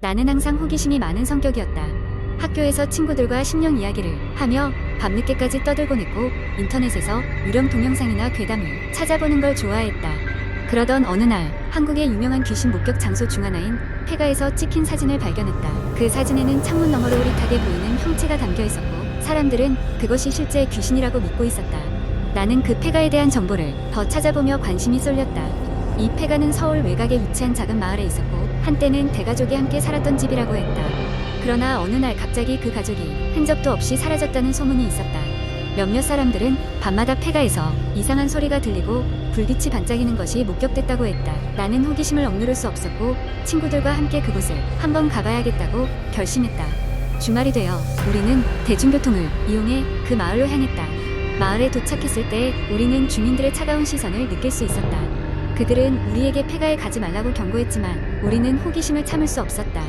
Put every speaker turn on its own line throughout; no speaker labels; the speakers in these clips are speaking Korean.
나는 항상 호기심이 많은 성격이었다. 학교에서 친구들과 신령 이야기를 하며 밤늦게까지 떠들곤 했고 인터넷에서 유령 동영상이나 괴담을 찾아보는 걸 좋아했다. 그러던 어느 날 한국의 유명한 귀신 목격 장소 중 하나인 폐가에서 찍힌 사진을 발견했다. 그 사진에는 창문 너머로 흐릿하게 보이는 형체가 담겨 있었고 사람들은 그것이 실제 귀신이라고 믿고 있었다. 나는 그 폐가에 대한 정보를 더 찾아보며 관심이 쏠렸다. 이 폐가는 서울 외곽에 위치한 작은 마을에 있었고 한때는 대가족이 함께 살았던 집이라고 했다. 그러나 어느 날 갑자기 그 가족이 흔적도 없이 사라졌다는 소문이 있었다. 몇몇 사람들은 밤마다 폐가에서 이상한 소리가 들리고 불빛이 반짝이는 것이 목격됐다고 했다. 나는 호기심을 억누를 수 없었고 친구들과 함께 그곳을 한번 가봐야겠다고 결심했다. 주말이 되어 우리는 대중교통을 이용해 그 마을로 향했다. 마을에 도착했을 때 우리는 주민들의 차가운 시선을 느낄 수 있었다. 그들은 우리에게 폐가에 가지 말라고 경고했지만 우리는 호기심을 참을 수 없었다.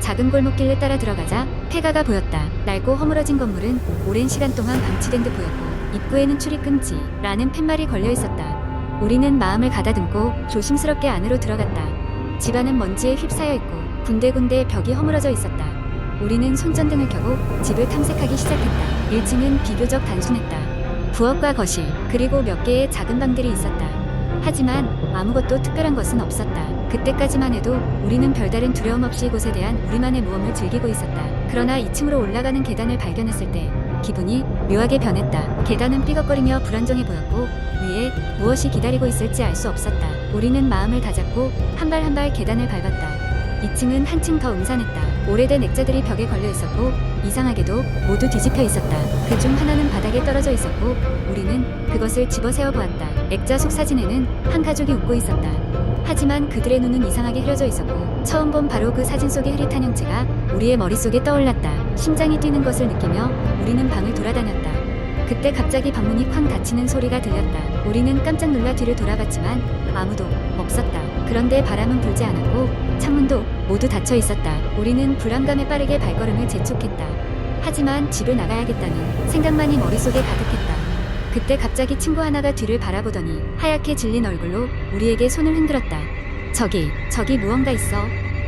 작은 골목길을 따라 들어가자 폐가가 보였다. 낡고 허물어진 건물은 오랜 시간 동안 방치된 듯 보였고 입구에는 출입 금지라는 팻말이 걸려 있었다. 우리는 마음을 가다듬고 조심스럽게 안으로 들어갔다. 집안은 먼지에 휩싸여 있고 군데군데 벽이 허물어져 있었다. 우리는 손전등을 켜고 집을 탐색하기 시작했다. 1층은 비교적 단순했다. 부엌과 거실, 그리고 몇 개의 작은 방들이 있었다. 하지만 아무것도 특별한 것은 없었다. 그때까지만 해도 우리는 별다른 두려움 없이 이곳에 대한 우리만의 모험을 즐기고 있었다. 그러나 2층으로 올라가는 계단을 발견했을 때 기분이 묘하게 변했다. 계단은 삐걱거리며 불안정해 보였고 위에 무엇이 기다리고 있을지 알 수 없었다. 우리는 마음을 다잡고 한 발 한 발 계단을 밟았다. 2층은 한층 더 음산했다. 오래된 액자들이 벽에 걸려 있었고 이상하게도 모두 뒤집혀 있었다. 그 중 하나는 바닥에 떨어져 있었고 우리는 그것을 집어세어 보았다. 액자 속 사진에는 한 가족이 웃고 있었다. 하지만 그들의 눈은 이상하게 흐려져 있었고 처음 본 바로 그 사진 속의 흐릿한 형체가 우리의 머릿속에 떠올랐다. 심장이 뛰는 것을 느끼며 우리는 방을 돌아다녔다. 그때 갑자기 방문이 쾅 닫히는 소리가 들렸다. 우리는 깜짝 놀라 뒤를 돌아봤지만 아무도 없었다. 그런데 바람은 불지 않았고 창문도 모두 닫혀 있었다. 우리는 불안감에 빠르게 발걸음을 재촉했다. 하지만 집을 나가야겠다는 생각만이 머릿속에 가득했다. 그때 갑자기 친구 하나가 뒤를 바라보더니 하얗게 질린 얼굴로 우리에게 손을 흔들었다. 저기, 저기 무언가 있어.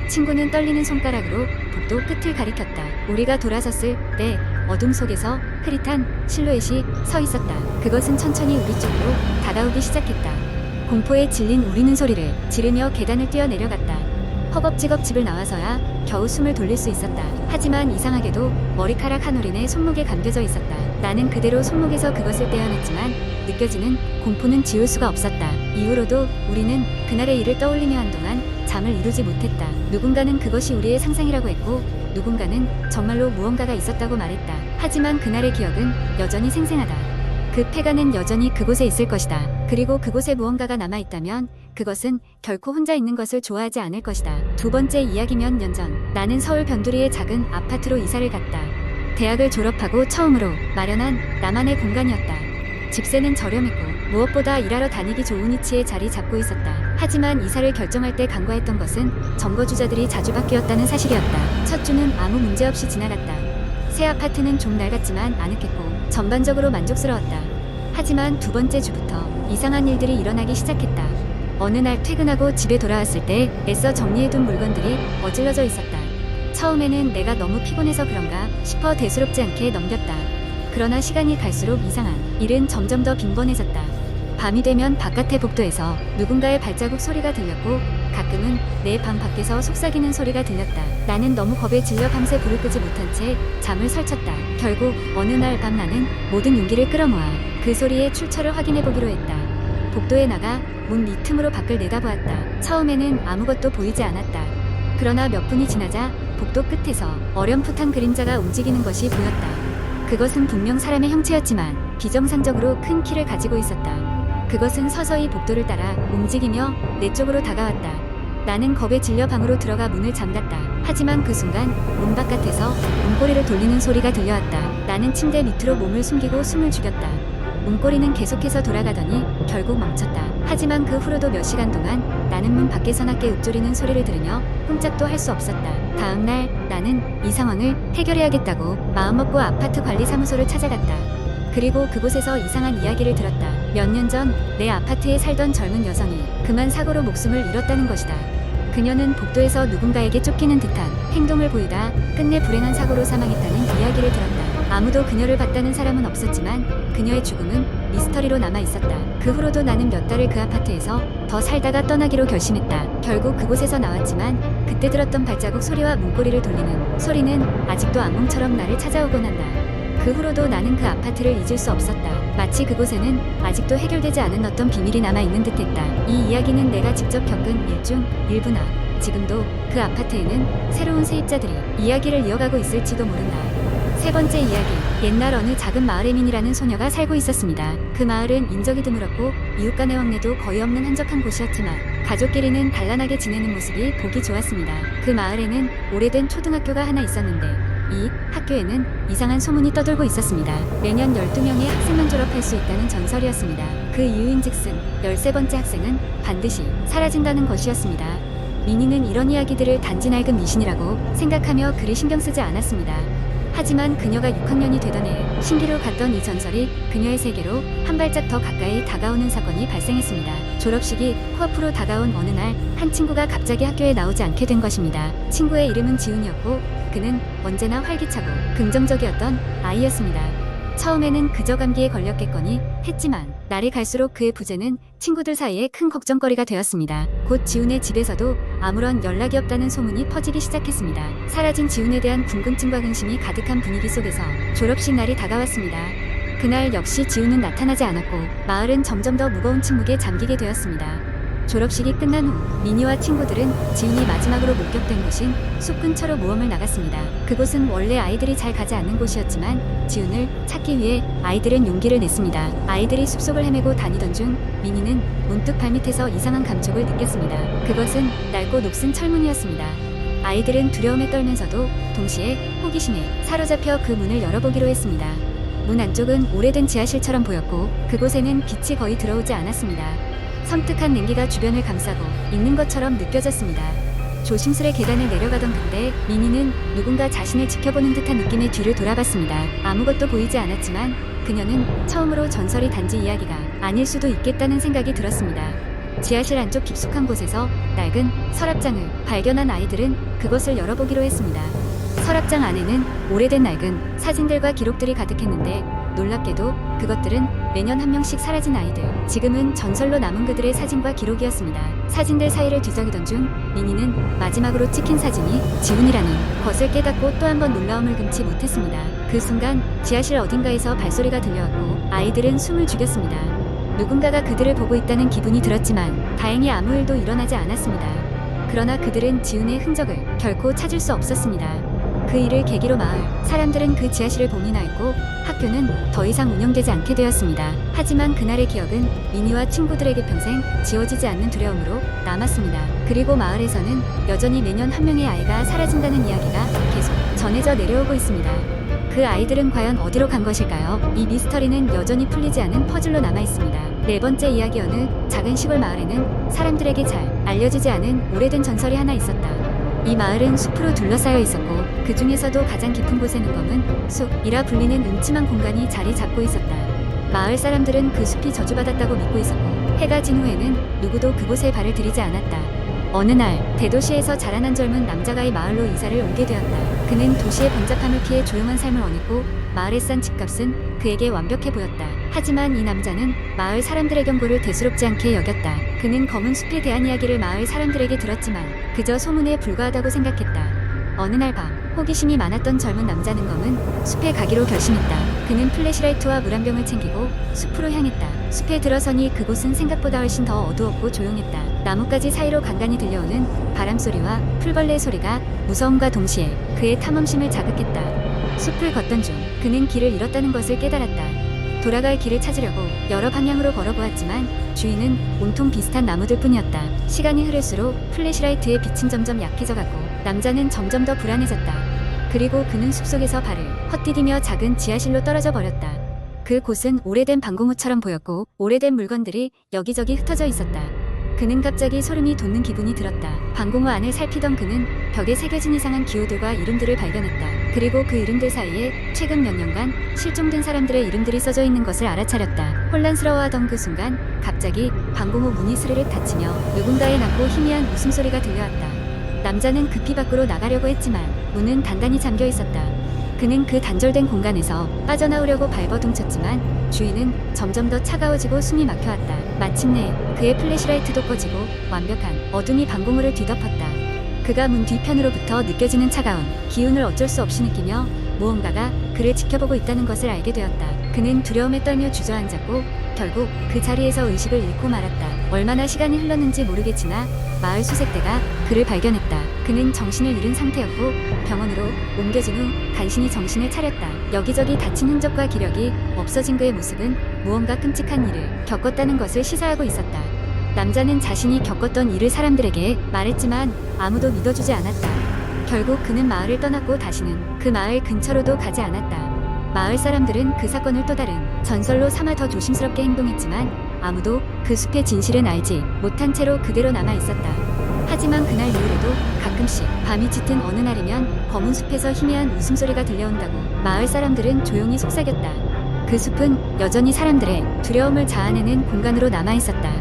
친구는 떨리는 손가락으로 복도 끝을 가리켰다. 우리가 돌아섰을 때 어둠 속에서 흐릿한 실루엣이 서 있었다. 그것은 천천히 우리 쪽으로 다가오기 시작했다. 공포에 질린 우리는 소리를 지르며 계단을 뛰어 내려갔다. 허겁지겁 집을 나와서야 겨우 숨을 돌릴 수 있었다. 하지만 이상하게도 머리카락 한 올인에 손목에 감겨져 있었다. 나는 그대로 손목에서 그것을 떼어냈지만 느껴지는 공포는 지울 수가 없었다. 이후로도 우리는 그날의 일을 떠올리며 한동안 잠을 이루지 못했다. 누군가는 그것이 우리의 상상이라고 했고 누군가는 정말로 무언가가 있었다고 말했다. 하지만 그날의 기억은 여전히 생생하다. 그 폐가는 여전히 그곳에 있을 것이다. 그리고 그곳에 무언가가 남아있다면 그것은 결코 혼자 있는 것을 좋아하지 않을 것이다. 두 번째 이야기 몇년 전, 나는 서울 변두리의 작은 아파트로 이사를 갔다. 대학을 졸업하고 처음으로 마련한 나만의 공간이었다. 집세는 저렴했고 무엇보다 일하러 다니기 좋은 위치에 자리 잡고 있었다. 하지만 이사를 결정할 때 간과했던 것은 점거주자들이 자주 바뀌었다는 사실이었다. 첫 주는 아무 문제 없이 지나갔다. 새 아파트는 좀 낡았지만 아늑했고 전반적으로 만족스러웠다. 하지만 두 번째 주부터 이상한 일들이 일어나기 시작했다. 어느 날 퇴근하고 집에 돌아왔을 때 애써 정리해둔 물건들이 어질러져 있었다. 처음에는 내가 너무 피곤해서 그런가 싶어 대수롭지 않게 넘겼다. 그러나 시간이 갈수록 이상한 일은 점점 더 빈번해졌다. 밤이 되면 바깥의 복도에서 누군가의 발자국 소리가 들렸고 가끔은 내 방 밖에서 속삭이는 소리가 들렸다. 나는 너무 겁에 질려 밤새 불을 끄지 못한 채 잠을 설쳤다. 결국 어느 날 밤 나는 모든 용기를 끌어모아 그 소리의 출처를 확인해 보기로 했다. 복도에 나가 문 밑틈으로 밖을 내다보았다. 처음에는 아무것도 보이지 않았다. 그러나 몇 분이 지나자 복도 끝에서 어렴풋한 그림자가 움직이는 것이 보였다. 그것은 분명 사람의 형체였지만 비정상적으로 큰 키를 가지고 있었다. 그것은 서서히 복도를 따라 움직이며 내 쪽으로 다가왔다. 나는 겁에 질려 방으로 들어가 문을 잠갔다. 하지만 그 순간 문 바깥에서 문고리를 돌리는 소리가 들려왔다. 나는 침대 밑으로 몸을 숨기고 숨을 죽였다. 문고리는 계속해서 돌아가더니 결국 멈췄다. 하지만 그 후로도 몇 시간 동안 나는 문 밖에서 낮게 읊조리는 소리를 들으며 꼼짝도 할 수 없었다. 다음 날 나는 이 상황을 해결해야겠다고 마음먹고 아파트 관리사무소를 찾아갔다. 그리고 그곳에서 이상한 이야기를 들었다. 몇 년 전 내 아파트에 살던 젊은 여성이 그만 사고로 목숨을 잃었다는 것이다. 그녀는 복도에서 누군가에게 쫓기는 듯한 행동을 보이다 끝내 불행한 사고로 사망했다는 이야기를 들었다. 아무도 그녀를 봤다는 사람은 없었지만 그녀의 죽음은 미스터리로 남아 있었다. 그 후로도 나는 몇 달을 그 아파트에서 더 살다가 떠나기로 결심했다. 결국 그곳에서 나왔지만 그때 들었던 발자국 소리와 문고리를 돌리는 소리는 아직도 악몽처럼 나를 찾아오곤 한다. 그 후로도 나는 그 아파트를 잊을 수 없었다. 마치 그곳에는 아직도 해결되지 않은 어떤 비밀이 남아 있는 듯했다. 이 이야기는 내가 직접 겪은 일중 일부나 지금도 그 아파트에는 새로운 세입자들이 이야기를 이어가고 있을지도 모른다. 세 번째 이야기. 옛날 어느 작은 마을에 민이라는 소녀가 살고 있었습니다. 그 마을은 인적이 드물었고 이웃 간의 왕래도 거의 없는 한적한 곳이었지만 가족끼리는 단란하게 지내는 모습이 보기 좋았습니다. 그 마을에는 오래된 초등학교가 하나 있었는데 이 학교에는 이상한 소문이 떠돌고 있었습니다. 매년 12명의 학생만 졸업할 수 있다는 전설이었습니다. 그 이유인즉슨 13번째 학생은 반드시 사라진다는 것이었습니다. 미니는 이런 이야기들을 단지 낡은 미신이라고 생각하며 그리 신경 쓰지 않았습니다. 하지만 그녀가 6학년이 되던 해 신기루 갔던 이 전설이 그녀의 세계로 한 발짝 더 가까이 다가오는 사건이 발생했습니다. 졸업식이 코앞으로 다가온 어느 날 한 친구가 갑자기 학교에 나오지 않게 된 것입니다. 친구의 이름은 지훈이었고 그는 언제나 활기차고 긍정적이었던 아이였습니다. 처음에는 그저 감기에 걸렸겠거니 했지만 날이 갈수록 그의 부재는 친구들 사이에 큰 걱정거리가 되었습니다. 곧 지훈의 집에서도 아무런 연락이 없다는 소문이 퍼지기 시작했습니다. 사라진 지훈에 대한 궁금증과 근심이 가득한 분위기 속에서 졸업식 날이 다가왔습니다. 그날 역시 지훈은 나타나지 않았고 마을은 점점 더 무거운 침묵에 잠기게 되었습니다. 졸업식이 끝난 후 미니와 친구들은 지훈이 마지막으로 목격된 곳인 숲 근처로 모험을 나갔습니다. 그곳은 원래 아이들이 잘 가지 않는 곳이었지만 지훈을 찾기 위해 아이들은 용기를 냈습니다. 아이들이 숲속을 헤매고 다니던 중 미니는 문득 발밑에서 이상한 감촉을 느꼈습니다. 그것은 낡고 녹슨 철문이었습니다. 아이들은 두려움에 떨면서도 동시에 호기심에 사로잡혀 그 문을 열어보기로 했습니다. 문 안쪽은 오래된 지하실처럼 보였고 그곳에는 빛이 거의 들어오지 않았습니다. 섬뜩한 냉기가 주변을 감싸고 있는 것처럼 느껴졌습니다. 조심스레 계단을 내려가던 그때 미니는 누군가 자신을 지켜보는 듯한 느낌의 뒤를 돌아봤습니다. 아무것도 보이지 않았지만 그녀는 처음으로 전설이 단지 이야기가 아닐 수도 있겠다는 생각이 들었습니다. 지하실 안쪽 깊숙한 곳에서 낡은 서랍장을 발견한 아이들은 그것을 열어보기로 했습니다. 서랍장 안에는 오래된 낡은 사진들과 기록들이 가득했는데 놀랍게도 그것들은 매년 한 명씩 사라진 아이들. 지금은 전설로 남은 그들의 사진과 기록이었습니다. 사진들 사이를 뒤적이던 중 미니는 마지막으로 찍힌 사진이 지훈이라는 것을 깨닫고 또 한 번 놀라움을 금치 못했습니다. 그 순간 지하실 어딘가에서 발소리가 들려왔고 아이들은 숨을 죽였습니다. 누군가가 그들을 보고 있다는 기분이 들었지만 다행히 아무 일도 일어나지 않았습니다. 그러나 그들은 지훈의 흔적을 결코 찾을 수 없었습니다. 그 일을 계기로 마을 사람들은 그 지하실을 봉인하였고 학교는 더 이상 운영되지 않게 되었습니다. 하지만 그날의 기억은 미니와 친구들에게 평생 지워지지 않는 두려움으로 남았습니다. 그리고 마을에서는 여전히 매년 한 명의 아이가 사라진다는 이야기가 계속 전해져 내려오고 있습니다. 그 아이들은 과연 어디로 간 것일까요? 이 미스터리는 여전히 풀리지 않은 퍼즐로 남아 있습니다. 네 번째 이야기 어느 작은 시골 마을에는 사람들에게 잘 알려지지 않은 오래된 전설이 하나 있었다. 이 마을은 숲으로 둘러싸여 있었고 그 중에서도 가장 깊은 곳에는 검은 숲이라 불리는 음침한 공간이 자리 잡고 있었다. 마을 사람들은 그 숲이 저주받았다고 믿고 있었고 해가 진 후에는 누구도 그곳에 발을 들이지 않았다. 어느 날 대도시에서 자라난 젊은 남자가 이 마을로 이사를 오게 되었다. 그는 도시의 번잡함을 피해 조용한 삶을 원했고 마을에 싼 집값은 그에게 완벽해 보였다. 하지만 이 남자는 마을 사람들의 경고를 대수롭지 않게 여겼다. 그는 검은 숲에 대한 이야기를 마을 사람들에게 들었지만 그저 소문에 불과하다고 생각했다. 어느 날 밤 호기심이 많았던 젊은 남자 는 검은 숲에 가기로 결심했다. 그는 플래시라이트와 물 한 병을 챙기고 숲으로 향했다. 숲에 들어서니 그곳은 생각보다 훨씬 더 어두웠고 조용했다. 나뭇가지 사이로 간간히 들려오는 바람 소리와 풀벌레 소리가 무서움과 동시에 그의 탐험심을 자극했다. 숲을 걷던 중 그는 길을 잃었다는 것을 깨달았다. 돌아갈 길을 찾으려고 여러 방향으로 걸어보았지만 주위는 온통 비슷한 나무들 뿐이었다. 시간이 흐를수록 플래시라이트의 빛은 점점 약해져가고 남자는 점점 더 불안해졌다. 그리고 그는 숲속에서 발을 헛디디며 작은 지하실로 떨어져 버렸다. 그 곳은 오래된 방공호처럼 보였고 오래된 물건들이 여기저기 흩어져 있었다. 그는 갑자기 소름이 돋는 기분이 들었다. 방공호 안을 살피던 그는 벽에 새겨진 이상한 기호들과 이름들을 발견했다. 그리고 그 이름들 사이에 최근 몇 년간 실종된 사람들의 이름들이 써져 있는 것을 알아차렸다. 혼란스러워하던 그 순간 갑자기 방공 호 문이 스르륵 닫히며 누군가의 낮고 희미한 웃음소리가 들려왔다. 남자는 급히 밖으로 나가려고 했지만 문은 단단히 잠겨 있었다. 그는 그 단절된 공간에서 빠져나오려고 발버둥쳤지만 주위는 점점 더 차가워지고 숨이 막혀왔다. 마침내 그의 플래시라이트도 꺼지고 완벽한 어둠이 방공호를 뒤덮었다. 그가 문 뒤편으로부터 느껴지는 차가운 기운을 어쩔 수 없이 느끼며 무언가가 그를 지켜보고 있다는 것을 알게 되었다. 그는 두려움에 떨며 주저앉았고 결국 그 자리에서 의식을 잃고 말았다. 얼마나 시간이 흘렀는지 모르겠지나 마을 수색대가 그를 발견했다. 그는 정신을 잃은 상태였고 병원으로 옮겨진 후 간신히 정신을 차렸다. 여기저기 다친 흔적과 기력이 없어진 그의 모습은 무언가 끔찍한 일을 겪었다는 것을 시사하고 있었다. 남자는 자신이 겪었던 일을 사람들에게 말했지만 아무도 믿어주지 않았다. 결국 그는 마을을 떠났고 다시는 그 마을 근처로도 가지 않았다. 마을 사람들은 그 사건을 또 다른 전설로 삼아 더 조심스럽게 행동했지만 아무도 그 숲의 진실은 알지 못한 채로 그대로 남아 있었다. 하지만 그날 이후로도 가끔씩 밤이 짙은 어느 날이면 검은 숲에서 희미한 웃음소리가 들려온다고 마을 사람들은 조용히 속삭였다. 그 숲은 여전히 사람들의 두려움을 자아내는 공간으로 남아 있었다.